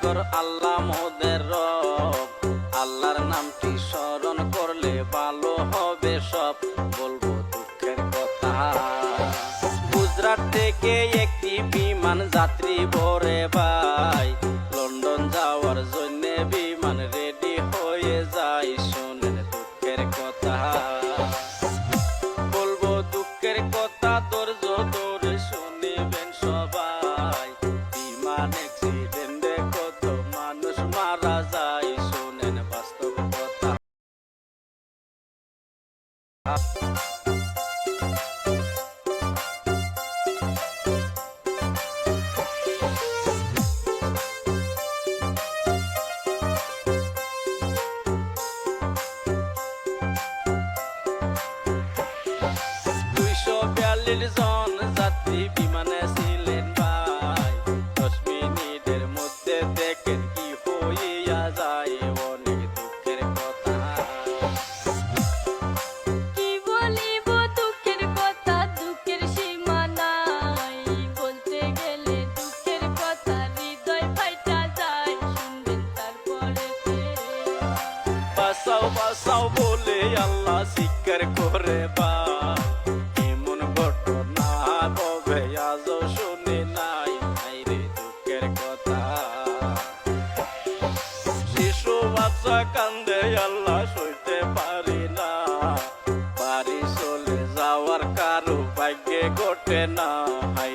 সাগর আল্লাহ মোদের রব। আল্লাহর নামটি স্মরণ করলে ভালো হবে সব। বলব দুঃখের কথা। গুজরাট থেকে একটি বিমান যাত্রী ভরে ভাই। Uh- বাসাও বলে আল্লাহ স্বীকার করে বা। এমন ঘটনা কবে আজও শুনি নাই? রে দুঃখের কথা। শিশু বাচ্চা কান্দে আল্লাহ সইতে পারি না। বাড়ি চলে যাওয়ার কারও ভাগ্যে ঘটে না। হাই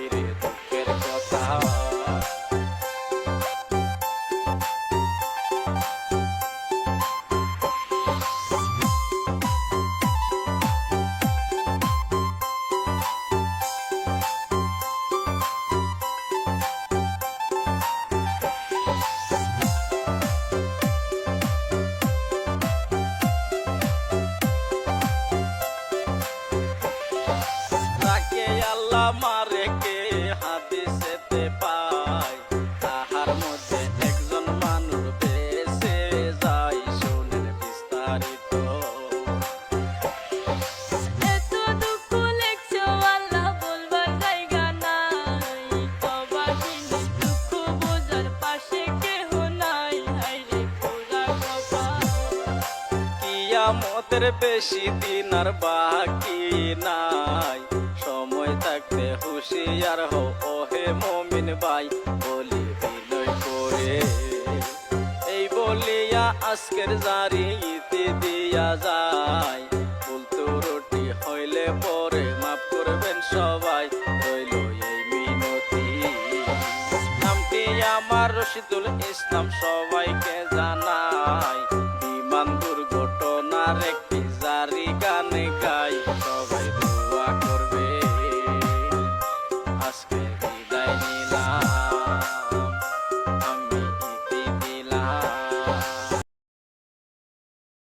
আল্লাহ মারে কে হাদিসেতে পায়? তাহার মধ্যে একজন মানুষ যায় শোনেন বিস্তারিত। কিয়ামতের বেশি দিন আর বাকি নাই। সময় থাকতে হুশিয়ার হও, ওহে মমিন ভাই। বলি বিনয় করে। এই বলিয়া আজকের জারি ইতি দিয়া যায়। ফুলতু রুটি হইলে পরে মাফ করবেন সবাই, রইল এই মিনতি। নামটি আমার রশিদুল ইসলাম সবাইকে জানাই। বিমান দুর্ঘটনার গাই